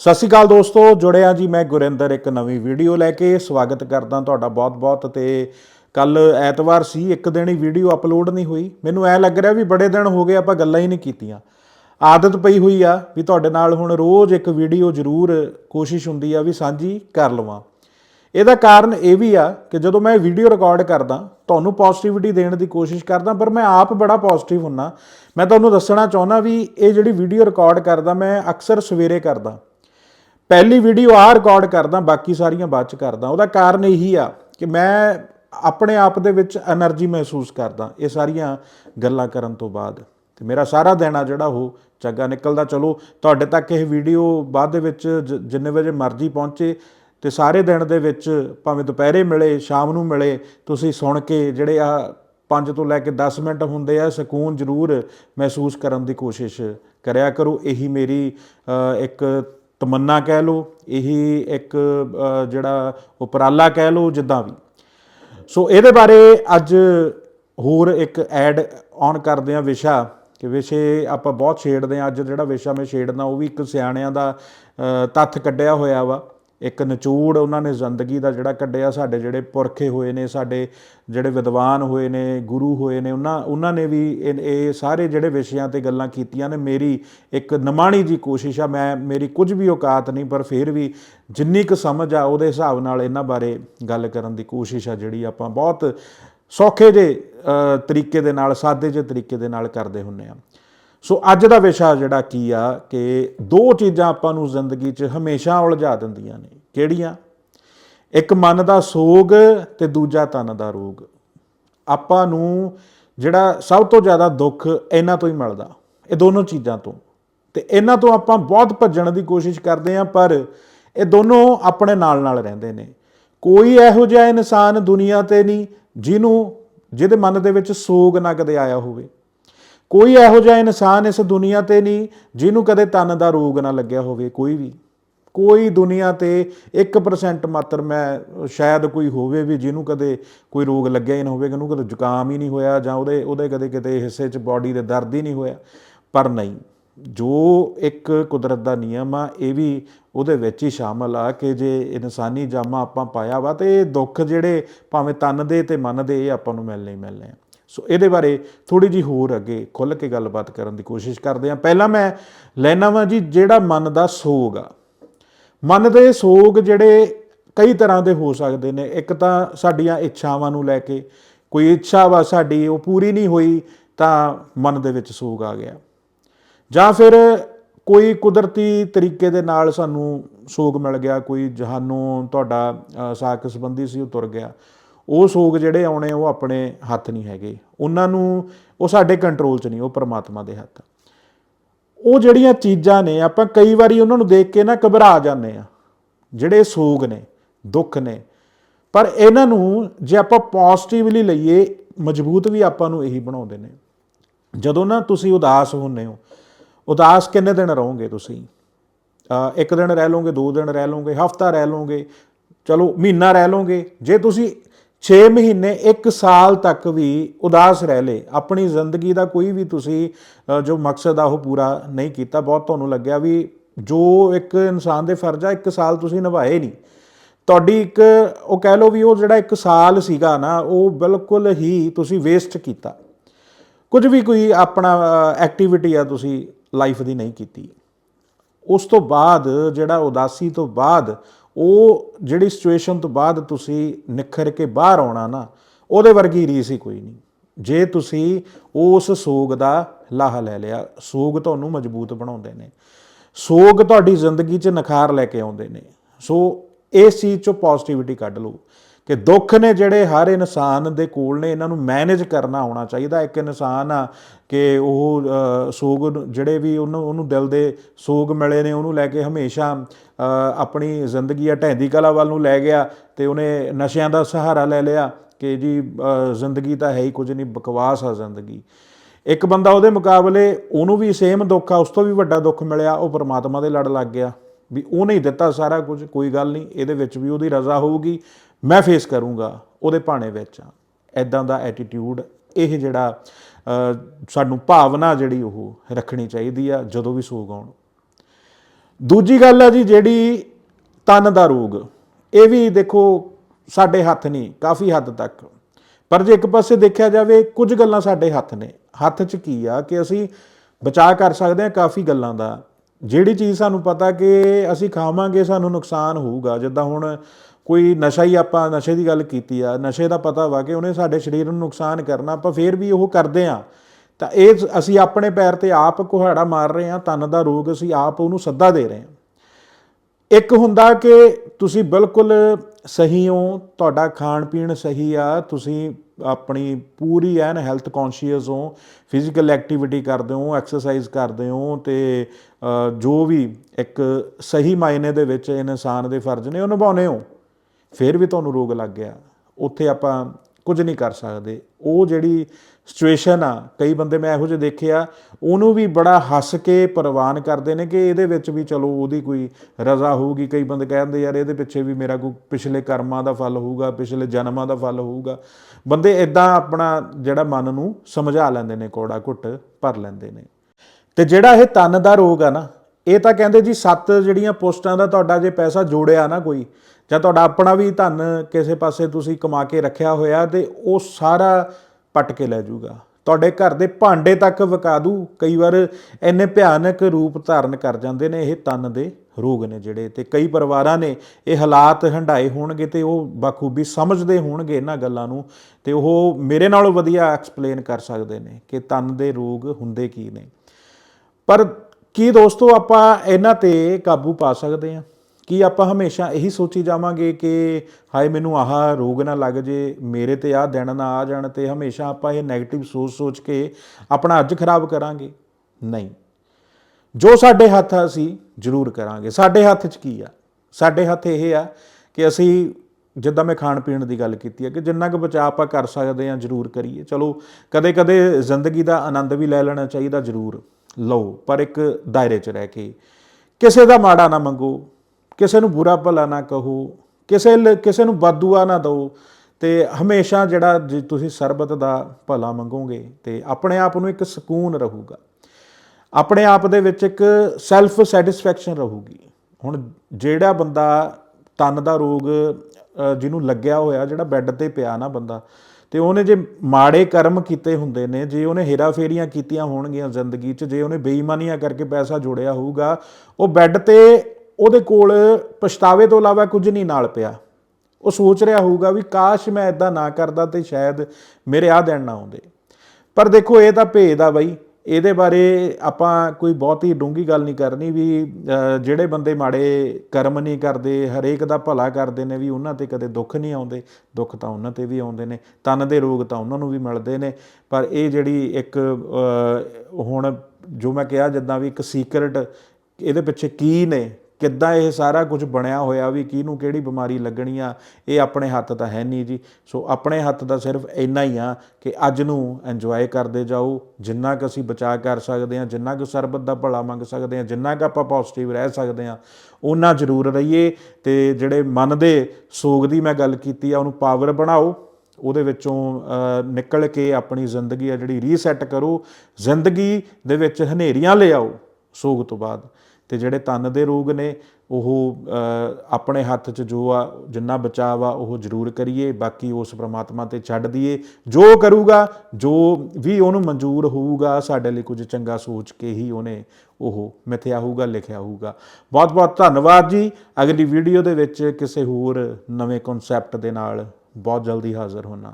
ਸਤਿ ਸ਼੍ਰੀ ਅਕਾਲ ਦੋਸਤੋ ਜੁੜਿਆ ਜੀ ਮੈਂ ਗੁਰਿੰਦਰ ਇੱਕ ਨਵੀਂ ਵੀਡੀਓ ਲੈ ਕੇ। ਸਵਾਗਤ ਕਰਦਾ ਤੁਹਾਡਾ ਬਹੁਤ-ਬਹੁਤ ਤੇ ਕੱਲ ਐਤਵਾਰ ਸੀ, ਇੱਕ ਦਿਨ ਹੀ ਵੀਡੀਓ ਅਪਲੋਡ ਨਹੀਂ ਹੋਈ। ਮੈਨੂੰ ਐ ਲੱਗ ਰਿਹਾ ਵੀ ਬੜੇ ਦਿਨ ਹੋ ਗਏ ਆਪਾਂ ਗੱਲਾਂ ਹੀ ਨਹੀਂ ਕੀਤੀਆਂ। ਆਦਤ ਪਈ ਹੋਈ ਆ ਵੀ ਤੁਹਾਡੇ ਨਾਲ ਹੁਣ ਰੋਜ਼ ਇੱਕ ਵੀਡੀਓ ਜ਼ਰੂਰ ਕੋਸ਼ਿਸ਼ ਹੁੰਦੀ ਆ ਵੀ ਸਾਂਝੀ ਕਰ ਲਵਾਂ। ਇਹਦਾ ਕਾਰਨ ਇਹ ਵੀ ਆ ਕਿ ਜਦੋਂ ਮੈਂ ਵੀਡੀਓ ਰਿਕਾਰਡ ਕਰਦਾ, ਤੁਹਾਨੂੰ ਪੋਜ਼ਿਟਿਵਿਟੀ ਦੇਣ ਦੀ ਕੋਸ਼ਿਸ਼ ਕਰਦਾ, ਪਰ ਮੈਂ ਆਪ ਬੜਾ ਪੋਜ਼ਿਟਿਵ ਹੁੰਨਾ। ਮੈਂ ਤੁਹਾਨੂੰ ਦੱਸਣਾ ਚਾਹੁੰਦਾ ਵੀ ਇਹ ਜਿਹੜੀ ਵੀਡੀਓ ਰਿਕਾਰਡ ਕਰਦਾ, ਮੈਂ ਅਕਸਰ ਸਵੇਰੇ ਕਰਦਾ। ਪਹਿਲੀ ਵੀਡੀਓ ਆ ਰਿਕਾਰਡ ਕਰਦਾ, ਬਾਕੀ ਸਾਰੀਆਂ ਬਾਅਦ ਚ ਕਰਦਾ। ਉਹਦਾ ਕਾਰਨ ਇਹੀ ਆ ਕਿ ਮੈਂ ਆਪਣੇ ਆਪ ਦੇ ਵਿੱਚ એનર્ਜੀ ਮਹਿਸੂਸ ਕਰਦਾ। ਇਹ ਸਾਰੀਆਂ ਗੱਲਾਂ ਕਰਨ ਤੋਂ ਬਾਅਦ। ਤੇ ਮੇਰਾ ਸਾਰਾ ਦਿਨ ਆ ਜਿਹੜਾ ਉਹ ਚੰਗਾ ਨਿਕਲਦਾ। ਚਲੋ, ਤੁਹਾਡੇ ਤੱਕ ਇਹ ਵੀਡੀਓ ਬਾਅਦ ਦੇ ਵਿੱਚ ਜਿੰਨੇ ਵਜੇ ਮਰਜ਼ੀ ਪਹੁੰਚੇ ਤੇ ਸਾਰੇ ਦਿਨ ਦੇ ਵਿੱਚ ਭਾਵੇਂ ਦੁਪਹਿਰੇ ਮਿਲੇ, ਸ਼ਾਮ ਨੂੰ ਮਿਲੇ, ਤੁਸੀਂ ਸੁਣ ਕੇ ਜਿਹੜੇ ਆ 5 ਤੋਂ ਲੈ ਕੇ 10 ਮਿੰਟ ਹੁੰਦੇ ਆ, ਸਕੂਨ ਜ਼ਰੂਰ ਮਹਿਸੂਸ ਕਰਨ ਦੀ ਕੋਸ਼ਿਸ਼ ਕਰਿਆ ਕਰੋ। ਇਹੀ ਮੇਰੀ ਇੱਕ ਤਮੰਨਾ ਕਹਿ ਲਓ, ਇਹੀ ਇੱਕ ਜਿਹੜਾ ਉਪਰਾਲਾ ਕਹਿ ਲਓ ਜਿੱਦਾਂ ਵੀ। ਸੋ ਇਹਦੇ ਬਾਰੇ ਅੱਜ ਹੋਰ ਇੱਕ ਐਡ ਔਨ ਕਰਦੇ ਆ ਵਿਸ਼ਾ, ਕਿ ਵਿਸ਼ੇ ਆਪਾਂ ਬਹੁਤ ਛੇੜਦੇ ਆ ਅੱਜ ਜਿਹੜਾ ਵਿਸ਼ਾ ਮੈਂ ਛੇੜਦਾ ਉਹ ਵੀ ਇੱਕ ਸਿਆਣਿਆਂ ਦਾ ਤੱਥ ਕੱਢਿਆ ਹੋਇਆ ਵਾ। ਇੱਕ ਨਿਚੋੜ ਉਹਨਾਂ ਨੇ ਜ਼ਿੰਦਗੀ ਦਾ ਜਿਹੜਾ ਕੱਢਿਆ, ਸਾਡੇ ਜਿਹੜੇ ਪੁਰਖੇ ਹੋਏ ਨੇ, ਸਾਡੇ ਜਿਹੜੇ ਵਿਦਵਾਨ ਹੋਏ ਨੇ, ਗੁਰੂ ਹੋਏ ਨੇ, ਉਹਨਾਂ ਉਹਨਾਂ ਨੇ ਵੀ ਇਹ ਇਹ ਸਾਰੇ ਜਿਹੜੇ ਵਿਸ਼ਿਆਂ ਤੇ ਗੱਲਾਂ ਕੀਤੀਆਂ ਨੇ, ਮੇਰੀ ਇੱਕ ਨਿਮਾਣੀ ਜੀ ਕੋਸ਼ਿਸ਼ ਆ, ਮੈਂ, ਮੇਰੀ ਕੁਝ ਵੀ ਔਕਾਤ ਨਹੀਂ, ਪਰ ਫਿਰ ਵੀ ਜਿੰਨੀ ਕੁ ਸਮਝ ਆ, ਉਹਦੇ ਹਿਸਾਬ ਨਾਲ ਇਹਨਾਂ ਬਾਰੇ ਗੱਲ ਕਰਨ ਦੀ ਕੋਸ਼ਿਸ਼ ਆ, ਜਿਹੜੀ ਆਪਾਂ ਬਹੁਤ ਸੌਖੇ ਜੇ ਤਰੀਕੇ ਦੇ ਨਾਲ, ਸਾਦੇ ਜੇ ਤਰੀਕੇ ਦੇ ਨਾਲ ਕਰਦੇ ਹੁੰਨੇ ਆ। ਸੋ ਅੱਜ ਦਾ ਵਿਸ਼ਾ ਜਿਹੜਾ ਕੀ ਆ ਕਿ ਦੋ ਚੀਜ਼ਾਂ ਆਪਾਂ ਨੂੰ ਜ਼ਿੰਦਗੀ 'ਚ ਹਮੇਸ਼ਾ ਉਲਝਾ ਦਿੰਦੀਆਂ ਨੇ। ਕਿਹੜੀਆਂ? ਇੱਕ ਮਨ ਦਾ ਸੋਗ ਤੇ ਦੂਜਾ ਤਨ ਦਾ ਰੋਗ। ਆਪਾਂ ਨੂੰ ਜਿਹੜਾ ਸਭ ਤੋਂ ਜ਼ਿਆਦਾ ਦੁੱਖ ਇਹਨਾਂ ਤੋਂ ਹੀ ਮਿਲਦਾ, ਇਹ ਦੋਨੋਂ ਚੀਜ਼ਾਂ ਤੋਂ। ਤੇ ਇਹਨਾਂ ਤੋਂ ਆਪਾਂ ਬਹੁਤ ਭੱਜਣ ਦੀ ਕੋਸ਼ਿਸ਼ ਕਰਦੇ ਆਂ ਪਰ ਇਹ ਦੋਨੋਂ ਆਪਣੇ ਨਾਲ ਨਾਲ ਰਹਿੰਦੇ ਨੇ। ਕੋਈ ਇਹੋ ਜਿਹਾ ਇਨਸਾਨ ਦੁਨੀਆ ਤੇ ਨਹੀਂ, ਜਿਹਨੂੰ, ਜਿਹਦੇ ਮਨ ਦੇ ਵਿੱਚ ਸੋਗ ਨਾ ਕਦੇ ਆਇਆ ਹੋਵੇ। ਕੋਈ ਇਹੋ ਜਿਹਾ ਇਨਸਾਨ ਇਸ ਦੁਨੀਆ ਤੇ ਨਹੀਂ ਜਿਹਨੂੰ ਕਦੇ ਤਨ ਦਾ ਰੋਗ ਨਾ ਲੱਗਿਆ ਹੋਵੇ, ਕੋਈ ਵੀ। ਕੋਈ ਦੁਨੀਆ ਤੇ 1% ਮਾਤਰ ਮੈਂ ਸ਼ਾਇਦ ਕੋਈ ਹੋਵੇ ਵੀ ਜਿਹਨੂੰ ਕਦੇ ਕੋਈ ਰੋਗ ਲੱਗਿਆ ਹੀ ਨਾ ਹੋਵੇ ਉਹਨੂੰ ਕਦੇ ਜ਼ੁਕਾਮ ਹੀ ਨਹੀਂ ਹੋਇਆ ਜਾਂ ਉਹਦੇ ਉਹਦੇ ਕਦੇ ਕਿਤੇ ਹਿੱਸੇ 'ਚ ਬਾਡੀ ਦੇ ਦਰਦ ਹੀ ਨਹੀਂ ਹੋਇਆ। ਪਰ ਨਹੀਂ, ਜੋ ਇੱਕ ਕੁਦਰਤ ਦਾ ਨਿਯਮ ਆ, ਇਹ ਵੀ ਉਹਦੇ ਵਿੱਚ ਹੀ ਸ਼ਾਮਲ ਆ ਕਿ ਜੇ ਇਨਸਾਨੀ ਜਾਮਾ ਆਪਾਂ ਪਾਇਆ ਵਾ ਤੇ ਇਹ ਦੁੱਖ ਜਿਹੜੇ ਭਾਵੇਂ ਤਨ ਦੇ ਤੇ ਮਨ ਦੇ, ਇਹ ਆਪਾਂ ਨੂੰ ਮਿਲਣੇ ਹੀ ਮਿਲਣੇ ਆ। ਸੋ ਇਹਦੇ ਬਾਰੇ ਥੋੜੀ ਜੀ ਹੋਰ ਅੱਗੇ ਖੁੱਲ ਕੇ ਗੱਲਬਾਤ ਕਰਨ ਦੀ ਕੋਸ਼ਿਸ਼ ਕਰਦੇ ਆ ਪਹਿਲਾਂ ਮੈਂ ਲੈਣਾ ਵਾਂ ਜੀ ਜਿਹੜਾ ਮਨ ਦਾ ਸੋਗ ਆ। ਮਨ ਦੇ ਸੋਗ ਜਿਹੜੇ ਕਈ ਤਰ੍ਹਾਂ ਦੇ ਹੋ ਸਕਦੇ ਨੇ। ਇੱਕ ਤਾਂ ਸਾਡੀਆਂ ਇੱਛਾਵਾਂ ਨੂੰ ਲੈ ਕੇ ਕੋਈ ਇੱਛਾ ਵਾ ਸਾਡੀ ਉਹ ਪੂਰੀ ਨਹੀਂ ਹੋਈ ਤਾਂ ਮਨ ਦੇ ਵਿੱਚ ਸੋਗ ਆ ਗਿਆ। ਜਾਂ ਫਿਰ ਕੋਈ ਕੁਦਰਤੀ ਤਰੀਕੇ ਦੇ ਨਾਲ ਸਾਨੂੰ ਸੋਗ ਮਿਲ ਗਿਆ ਕੋਈ ਜਹਾਨੋਂ ਤੁਹਾਡਾ ਅ, ਸਾਕ ਸੰਬੰਧੀ ਸੀ ਉਹ ਤੁਰ ਗਿਆ। ਉਹ ਸੋਗ ਜਿਹੜੇ ਆਉਣੇ ਉਹ ਆਪਣੇ ਹੱਥ ਨਹੀਂ ਹੈਗੇ। ਉਹਨਾਂ ਨੂੰ ਉਹ ਸਾਡੇ ਕੰਟਰੋਲ 'ਚ ਨਹੀਂ, ਉਹ ਪਰਮਾਤਮਾ ਦੇ ਹੱਥ। ਉਹ ਜਿਹੜੀਆਂ ਚੀਜ਼ਾਂ ਨੇ, ਆਪਾਂ ਕਈ ਵਾਰੀ ਉਹਨਾਂ ਨੂੰ ਦੇਖ ਕੇ ਨਾ ਘਬਰਾ ਜਾਂਦੇ ਆ ਜਿਹੜੇ ਸੋਗ ਨੇ, ਦੁੱਖ ਨੇ। ਪਰ ਇਹਨਾਂ ਨੂੰ ਜੇ ਆਪਾਂ ਪੋਜ਼ਿਟਿਵਲੀ ਲਈਏ, ਮਜ਼ਬੂਤ ਵੀ ਆਪਾਂ ਨੂੰ ਇਹੀ ਬਣਾਉਂਦੇ ਨੇ। ਜਦੋਂ ਨਾ ਤੁਸੀਂ ਉਦਾਸ ਹੁੰਨੇ ਹੋ, ਉਦਾਸ ਕਿੰਨੇ ਦਿਨ ਰਹੋਗੇ ਤੁਸੀਂ? ਇੱਕ ਦਿਨ ਰਹਿ ਲਓਗੇ, ਦੋ ਦਿਨ ਰਹਿ ਲਓਗੇ, ਹਫਤਾ ਰਹਿ ਲਓਗੇ, ਚਲੋ ਮਹੀਨਾ ਰਹਿ ਲਓਗੇ। ਜੇ ਤੁਸੀਂ 6 ਮਹੀਨੇ 1 ਸਾਲ ਤੱਕ ਵੀ ਉਦਾਸ ਰਹਿ ਲੇ। ਆਪਣੀ ਜ਼ਿੰਦਗੀ ਦਾ ਕੋਈ ਵੀ ਤੁਸੀਂ ਜੋ ਮਕਸਦ ਆ, ਉਹ ਪੂਰਾ ਨਹੀਂ ਕੀਤਾ। ਬਹੁਤ ਤੁਹਾਨੂੰ ਲੱਗਿਆ ਵੀ ਜੋ ਇੱਕ ਇਨਸਾਨ ਦੇ ਫਰਜ਼ ਆ 1 ਸਾਲ ਤੁਸੀਂ ਨਿਭਾਏ ਨਹੀਂ। ਤੁਹਾਡੀ ਇੱਕ, ਉਹ ਕਹਿ ਲਓ ਵੀ ਉਹ ਜਿਹੜਾ 1 ਸਾਲ ਸੀਗਾ ਨਾ, ਉਹ ਬਿਲਕੁਲ ਹੀ ਤੁਸੀਂ ਵੇਸਟ ਕੀਤਾ। ਕੁਝ ਵੀ ਕੋਈ ਆਪਣਾ ਐਕਟੀਵਿਟੀ ਆ ਤੁਸੀਂ ਲਾਈਫ ਦੀ ਨਹੀਂ ਕੀਤੀ। ਉਸ ਤੋਂ ਬਾਅਦ, ਜਿਹੜਾ ਉਦਾਸੀ ਤੋਂ ਬਾਅਦ ਉਹ ਜਿਹੜੀ ਸਿਚੁਏਸ਼ਨ ਤੋਂ ਬਾਅਦ ਤੁਸੀਂ ਨਿਖਰ ਕੇ ਬਾਹਰ ਆਉਣਾ ਨਾ, ਉਹਦੇ ਵਰਗੀ ਰੀਸ ਹੀ ਕੋਈ ਨਹੀਂ। ਜੇ ਤੁਸੀਂ ਉਸ ਸੋਗ ਦਾ ਲਾਹਾ ਲੈ ਲਿਆ, ਸੋਗ ਤੁਹਾਨੂੰ ਮਜ਼ਬੂਤ ਬਣਾਉਂਦੇ ਨੇ। ਸੋਗ ਤੁਹਾਡੀ ਜ਼ਿੰਦਗੀ 'ਚ ਨਖਾਰ ਲੈ ਕੇ ਆਉਂਦੇ ਨੇ। ਸੋ ਇਸ ਚੀਜ਼ 'ਚੋਂ ਪੋਜ਼ਿਟਿਵਿਟੀ ਕੱਢ ਲਓ ਕਿ ਦੁੱਖ ਨੇ ਜਿਹੜੇ ਹਰ ਇਨਸਾਨ ਦੇ ਕੋਲ ਨੇ, ਇਹਨਾਂ ਨੂੰ ਮੈਨੇਜ ਕਰਨਾ ਆਉਣਾ ਚਾਹੀਦਾ। ਇੱਕ ਇਨਸਾਨ ਆ ਕਿ ਉਹ ਸੋਗ ਨੂੰ- ਜਿਹੜੇ ਵੀ ਉਹਨੂੰ ਉਹਨੂੰ ਦਿਲ ਦੇ ਸੋਗ ਮਿਲੇ ਨੇ, ਉਹਨੂੰ ਲੈ ਕੇ ਹਮੇਸ਼ਾ ਆਪਣੀ ਜ਼ਿੰਦਗੀ ਆ ਢਹਿੰਦੀ ਕਲਾ ਵੱਲ ਨੂੰ ਲੈ ਗਿਆ ਤੇ ਉਹਨੇ ਨਸ਼ਿਆਂ ਦਾ ਸਹਾਰਾ ਲੈ ਲਿਆ ਕਿ ਜੀ ਜ਼ਿੰਦਗੀ ਤਾਂ ਹੈ ਹੀ ਕੁਝ ਨਹੀਂ, ਬਕਵਾਸ ਆ ਜ਼ਿੰਦਗੀ। ਇੱਕ ਬੰਦਾ ਉਹਦੇ ਮੁਕਾਬਲੇ ਉਹਨੂੰ ਵੀ ਸੇਮ ਦੁੱਖ ਆ, ਉਸ ਤੋਂ ਵੀ ਵੱਡਾ ਦੁੱਖ ਮਿਲਿਆ, ਉਹ ਪਰਮਾਤਮਾ ਦੇ ਲੜ ਲੱਗ ਗਿਆ ਵੀ ਉਹਨੇ ਹੀ ਦਿੱਤਾ ਸਾਰਾ ਕੁਝ, ਕੋਈ ਗੱਲ ਨਹੀਂ, ਇਹਦੇ ਵਿੱਚ ਵੀ ਉਹਦੀ ਰਜ਼ਾ ਹੋਊਗੀ, ਮੈਂ ਫੇਸ ਕਰੂੰਗਾ, ਉਹਦੇ ਭਾਣੇ ਵਿੱਚ ਆ। ਐਦਾਂ ਦਾ ਐਟੀਟਿਊਡ ਇਹ ਜਿਹੜਾ ਸਾਨੂੰ ਭਾਵਨਾ ਜਿਹੜੀ ਉਹ ਰੱਖਣੀ ਚਾਹੀਦੀ ਆ, ਜਦੋਂ ਵੀ ਸੋਗ ਆਉਣ। ਦੂਜੀ ਗੱਲ ਆ ਜੀ, ਜਿਹੜੀ ਤਨ ਦਾ ਰੋਗ, ਇਹ ਵੀ ਦੇਖੋ ਸਾਡੇ ਹੱਥ ਨਹੀਂ, ਕਾਫੀ ਹੱਦ ਤੱਕ। ਪਰ ਜੇ ਇੱਕ ਪਾਸੇ ਦੇਖਿਆ ਜਾਵੇ, ਕੁਝ ਗੱਲਾਂ ਸਾਡੇ ਹੱਥ ਨੇ। ਹੱਥ 'ਚ ਕੀ ਆ ਕਿ ਅਸੀਂ ਬਚਾਅ ਕਰ ਸਕਦੇ ਹਾਂ ਕਾਫੀ ਗੱਲਾਂ ਦਾ। ਜਿਹੜੀ ਚੀਜ਼ ਸਾਨੂੰ ਪਤਾ ਕਿ ਅਸੀਂ ਖਾਵਾਂਗੇ, ਸਾਨੂੰ ਨੁਕਸਾਨ ਹੋਊਗਾ। ਜਿੱਦਾਂ ਹੁਣ ਕੋਈ ਨਸ਼ਾ ਹੀ ਆਪਾਂ ਨਸ਼ੇ ਦੀ ਗੱਲ ਕੀਤੀ ਆ, ਨਸ਼ੇ ਦਾ ਪਤਾ ਵਾ ਕਿ ਉਹਨੇ ਸਾਡੇ ਸਰੀਰ ਨੂੰ ਨੁਕਸਾਨ ਕਰਨਾ, ਆਪਾਂ ਫੇਰ ਵੀ ਉਹ ਕਰਦੇ ਆ। ਤਾਂ ਇਹ ਅਸੀਂ ਆਪਣੇ ਪੈਰ ਤੇ ਆਪ ਕੁਹਾੜਾ ਮਾਰ ਰਹੇ ਆ, ਤਨ ਦਾ ਰੋਗ ਅਸੀਂ ਆਪ ਉਹਨੂੰ ਸੱਦਾ ਦੇ ਰਹੇ ਆ। ਇੱਕ ਹੁੰਦਾ ਕਿ ਤੁਸੀਂ ਬਿਲਕੁਲ ਸਹੀ ਹੋ, ਤੁਹਾਡਾ ਖਾਣ ਪੀਣ ਸਹੀ ਆ, ਤੁਸੀਂ ਆਪਣੀ ਪੂਰੀ ਐਨ ਹੈਲਥ ਕੌਨਸ਼ੀਅਸ ਹੋ, ਫਿਜ਼ੀਕਲ ਐਕਟੀਵਿਟੀ ਕਰਦੇ ਹੋ, ਐਕਸਰਸਾਈਜ਼ ਕਰਦੇ ਹੋ ਤੇ ਜੋ ਵੀ ਇੱਕ ਸਹੀ ਮਾਇਨੇ ਦੇ ਵਿੱਚ ਇਨਸਾਨ ਦੇ ਫਰਜ਼ ਨੇ, ਉਹ ਨਿਭਾਉਨੇ ਹੋ। ਫਿਰ ਵੀ ਤੁਹਾਨੂੰ ਰੋਗ ਲੱਗ ਗਿਆ, ਉੱਥੇ ਆਪਾਂ ਕੁਝ ਨਹੀਂ ਕਰ ਸਕਦੇ। ਉਹ ਜਿਹੜੀ ਸਿਚੁਏਸ਼ਨ ਆ, ਕਈ ਬੰਦੇ ਮੈਂ ਇਹੋ ਜਿਹੇ ਦੇਖੇ ਆ ਉਹਨੂੰ ਵੀ ਬੜਾ ਹੱਸ ਕੇ ਪ੍ਰਵਾਨ ਕਰਦੇ ਨੇ ਕਿ ਇਹਦੇ ਵਿੱਚ ਵੀ ਚਲੋ ਉਹਦੀ ਕੋਈ ਰਜ਼ਾ ਹੋਊਗੀ। ਕਈ ਬੰਦੇ ਕਹਿੰਦੇ, ਯਾਰ, ਇਹਦੇ ਪਿੱਛੇ ਵੀ ਮੇਰਾ ਕੋਈ ਪਿਛਲੇ ਕਰਮਾਂ ਦਾ ਫਲ ਹੋਊਗਾ, ਪਿਛਲੇ ਜਨਮਾਂ ਦਾ ਫਲ ਹੋਊਗਾ। ਬੰਦੇ ਇਦਾਂ ਆਪਣਾ ਜਿਹੜਾ ਮਨ ਨੂੰ ਸਮਝਾ ਲੈਂਦੇ ਨੇ, ਕੋੜਾ ਘੁੱਟ ਭਰ ਲੈਂਦੇ ਨੇ। ਤੇ ਜਿਹੜਾ ਇਹ ਤਨ ਦਾ ਰੋਗ ਆ ਨਾ ਇਹ ਤਾਂ ਕਹਿੰਦੇ ਜੀ ਸੱਤ ਜਿਹੜੀਆਂ ਪੋਸਟਾਂ ਦਾ ਤੁਹਾਡਾ ਜੇ ਪੈਸਾ ਜੋੜਿਆ ਨਾ ਕੋਈ, ਜਾਂ ਤੁਹਾਡਾ ਆਪਣਾ ਵੀ ਧਨ ਕਿਸੇ ਪਾਸੇ ਤੁਸੀਂ ਕਮਾ ਕੇ ਰੱਖਿਆ ਹੋਇਆ ਤੇ ਉਹ ਸਾਰਾ ਪੱਟ ਕੇ ਲੈ ਜਾਊਗਾ। ਤੁਹਾਡੇ ਘਰ ਦੇ ਭਾਂਡੇ ਤੱਕ ਵਿਕਾ ਦੂ, ਕਈ ਵਾਰ ਇੰਨੇ ਭਿਆਨਕ ਰੂਪ ਧਾਰਨ ਕਰ ਜਾਂਦੇ ਨੇ, ਇਹ ਤਨ ਦੇ ਰੋਗ ਨੇ ਜਿਹੜੇ, ਤੇ ਕਈ ਪਰਿਵਾਰਾਂ ਨੇ ਇਹ ਹਾਲਾਤ ਹੰਡਾਏ ਹੋਣਗੇ ਤੇ ਉਹ ਬਾਖੂਬੀ ਸਮਝਦੇ ਹੋਣਗੇ ਇਹਨਾਂ ਗੱਲਾਂ ਨੂੰ, ਤੇ ਉਹ ਮੇਰੇ ਨਾਲੋਂ ਵਧੀਆ ਐਕਸਪਲੇਨ ਕਰ ਸਕਦੇ ਨੇ ਕਿ ਤਨ ਦੇ ਰੋਗ ਹੁੰਦੇ ਕੀ ਨੇ। ਪਰ ਕੀ ਦੋਸਤੋ ਆਪਾਂ ਇਹਨਾਂ ਤੇ ਕਾਬੂ ਪਾ ਸਕਦੇ ਹਾਂ? ਕੀ ਆਪਾਂ ਹਮੇਸ਼ਾ ਇਹੀ ਸੋਚੀ ਜਾਵਾਂਗੇ ਕਿ ਹਾਏ ਮੈਨੂੰ ਆਹ ਰੋਗ ਨਾ ਲੱਗ ਜੇ, ਮੇਰੇ ਤੇ ਆਹ ਦਿਨ ਨਾ ਆ ਜਾਣ ਤੇ ਹਮੇਸ਼ਾ ਆਪਾਂ ਇਹ 네ਗੇਟਿਵ ਸੋਚ ਸੋਚ ਕੇ ਆਪਣਾ ਅੱਜ ਖਰਾਬ ਕਰਾਂਗੇ? ਨਹੀਂ। ਜੋ ਸਾਡੇ ਹੱਥ ਆ, ਅਸੀਂ ਜ਼ਰੂਰ ਕਰਾਂਗੇ। ਸਾਡੇ ਹੱਥ 'ਚ ਕੀ ਆ? ਸਾਡੇ ਹੱਥ ਇਹ ਆ ਕਿ ਅਸੀਂ ਜਿੱਦਾਂ ਮੈਂ ਖਾਣ ਪੀਣ ਦੀ ਗੱਲ ਕੀਤੀ ਹੈ ਕਿ ਜਿੰਨਾ ਕੁ ਬਚਾਅ ਆਪਾਂ ਕਰ ਸਕਦੇ ਹਾਂ, ਜ਼ਰੂਰ ਕਰੀਏ। ਚਲੋ, ਕਦੇ-ਕਦੇ ਜ਼ਿੰਦਗੀ ਦਾ ਆਨੰਦ ਵੀ ਲੈ ਲੈਣਾ ਚਾਹੀਦਾ ਜ਼ਰੂਰ। ਲਓ, ਪਰ ਇੱਕ ਦਾਇਰੇ 'ਚ ਰਹਿ ਕੇ। ਕਿਸੇ ਦਾ ਮਾੜਾ ਨਾ ਮੰਗੋ, ਕਿਸੇ ਨੂੰ ਬੁਰਾ ਭਲਾ ਨਾ ਕਹੋ, ਕਿਸੇ ਲ- ਕਿਸੇ ਨੂੰ ਬਦਦੁਆ ਨਾ ਦਿਓ, ਤੇ ਹਮੇਸ਼ਾ ਜਿਹੜਾ ਜੇ ਤੁਸੀਂ ਸਰਬਤ ਦਾ ਭਲਾ ਮੰਗੋਗੇ, ਤੇ ਆਪਣੇ ਆਪ ਨੂੰ ਇੱਕ ਸਕੂਨ ਰਹੂਗਾ। ਆਪਣੇ ਆਪ ਦੇ ਵਿੱਚ ਇੱਕ ਸੈਲਫ ਸੈਟੀਸਫੈਕਸ਼ਨ ਰਹੂਗੀ। ਹੁਣ ਜਿਹੜਾ ਬੰਦਾ ਤਨ ਦਾ ਰੋਗ ਜਿਹਨੂੰ ਲੱਗਿਆ ਹੋਇਆ, ਜਿਹੜਾ ਬੈੱਡ ਤੇ ਪਿਆ ਨਾ ਬੰਦਾ ਤੇ ਉਹਨੇ ਜੇ ਮਾੜੇ ਕਰਮ ਕੀਤੇ ਹੁੰਦੇ ਨੇ, ਜੇ ਉਹਨੇ ਹੇਰਾਫੇਰੀਆਂ ਕੀਤੀਆਂ ਹੋਣਗੀਆਂ ਜ਼ਿੰਦਗੀ 'ਚ, ਜੇ ਉਹਨੇ ਬੇਈਮਾਨੀਆਂ ਕਰਕੇ ਪੈਸਾ ਜੋੜਿਆ ਹੋਊਗਾ, ਉਹ ਬੈੱਡ ਤੇ ਉਹਦੇ ਕੋਲ ਪਛਤਾਵੇ ਤੋਂ ਇਲਾਵਾ ਕੁਝ ਨਹੀਂ ਨਾਲ ਪਿਆ। ਉਹ ਸੋਚ ਰਿਹਾ ਹੋਊਗਾ ਵੀ ਕਾਸ਼ ਮੈਂ ਇਦਾਂ ਨਾ ਕਰਦਾ ਤੇ ਸ਼ਾਇਦ ਮੇਰੇ ਆ ਦਿਨ ਨਾ ਆਉਂਦੇ। ਪਰ ਦੇਖੋ, ਇਹ ਤਾਂ ਭੇਦ ਆ ਬਈ। ਇਹਦੇ ਬਾਰੇ ਆਪਾਂ ਕੋਈ ਬਹੁਤੀ ਡੂੰਗੀ ਗੱਲ ਨਹੀਂ ਕਰਨੀ ਵੀ ਜਿਹੜੇ ਬੰਦੇ ਮਾੜੇ ਕਰਮ ਨਹੀਂ ਕਰਦੇ, ਹਰੇਕ ਦਾ ਭਲਾ ਕਰਦੇ ਨੇ ਵੀ ਉਹਨਾਂ ਤੇ ਕਦੇ ਦੁੱਖ ਨਹੀਂ ਆਉਂਦੇ, ਦੁੱਖ ਤਾਂ ਉਹਨਾਂ ਤੇ ਵੀ ਆਉਂਦੇ ਨੇ, ਤਨ ਦੇ ਰੋਗ ਤਾਂ ਉਹਨਾਂ ਨੂੰ ਵੀ ਮਿਲਦੇ ਨੇ, ਪਰ ਇਹ ਜਿਹੜੀ ਇੱਕ ਹੁਣ ਜੋ ਮੈਂ ਕਿਹਾ ਜਿੱਦਾਂ ਵੀ ਇੱਕ ਸੀਕ੍ਰੇਟ ਇਹਦੇ ਪਿੱਛੇ ਕੀ ਨੇ ਕਿੱਦਾਂ ਇਹ ਸਾਰਾ ਕੁਝ ਬਣਿਆ ਹੋਇਆ ਵੀ ਕਿਹਨੂੰ ਕਿਹੜੀ ਬਿਮਾਰੀ ਲੱਗਣੀ ਆ, ਇਹ ਆਪਣੇ ਹੱਥ ਤਾਂ ਹੈ ਨਹੀਂ ਜੀ। ਸੋ ਆਪਣੇ ਹੱਥ ਦਾ ਸਿਰਫ ਇੰਨਾ ਹੀ ਆ ਕਿ ਅੱਜ ਨੂੰ ਇੰਜੋਏ ਕਰਦੇ ਜਾਓ, ਜਿੰਨਾ ਕੁ ਅਸੀਂ ਬਚਾ ਕਰ ਸਕਦੇ ਹਾਂ ਜਿੰਨਾ ਕੁ ਸਰਬਤ ਦਾ ਭਲਾ ਮੰਗ ਸਕਦੇ ਹਾਂ ਜਿੰਨਾ ਕੁ ਆਪਾਂ ਪੋਜ਼ਿਟਿਵ ਰਹਿ ਸਕਦੇ ਹਾਂ ਉਹਨਾਂ ਜ਼ਰੂਰ ਰਹੀਏ। ਤੇ ਜਿਹੜੇ ਮਨ ਦੇ ਸੋਗ ਦੀ ਮੈਂ ਗੱਲ ਕੀਤੀ ਆ, ਉਹਨੂੰ ਪਾਵਰ ਬਣਾਓ, ਉਹਦੇ ਵਿੱਚੋਂ ਨਿਕਲ ਕੇ ਆਪਣੀ ਜ਼ਿੰਦਗੀ ਆ ਜਿਹੜੀ ਰੀਸੈਟ ਕਰੋ। ਜ਼ਿੰਦਗੀ ਦੇ ਵਿੱਚ ਹਨੇਰੀਆਂ ਲਿਆਓ ਸੋਗ ਤੋਂ ਬਾਅਦ। ਤੇ ਜਿਹੜੇ ਤਨ ਦੇ ਰੋਗ ਨੇ, ਉਹ ਆਪਣੇ ਹੱਥ 'ਚ ਜੋ ਆ, ਜਿੰਨਾ ਬਚਾਅ ਆ, ਉਹ ਜ਼ਰੂਰ ਕਰੀਏ। ਬਾਕੀ ਉਸ ਪ੍ਰਮਾਤਮਾ ਤੇ ਛੱਡ ਦਈਏ। ਜੋ ਕਰੂਗਾ, ਜੋ ਵੀ ਉਹਨੂੰ ਮਨਜ਼ੂਰ ਹੋਊਗਾ, ਸਾਡੇ ਲਈ ਕੁਝ ਚੰਗਾ ਸੋਚ ਕੇ ਹੀ ਉਹਨੇ ਉਹ ਮਿਥਿਆ ਹੋਊਗਾ, ਲਿਖਿਆ ਹੋਊਗਾ। ਬਹੁਤ ਬਹੁਤ ਧੰਨਵਾਦ ਜੀ। ਅਗਲੀ ਵੀਡੀਓ ਦੇ ਵਿੱਚ ਕਿਸੇ ਹੋਰ ਨਵੇਂ ਕਨਸੈਪਟ ਦੇ ਨਾਲ ਬਹੁਤ ਜਲਦੀ ਹਾਜ਼ਰ ਹੋਣਾ।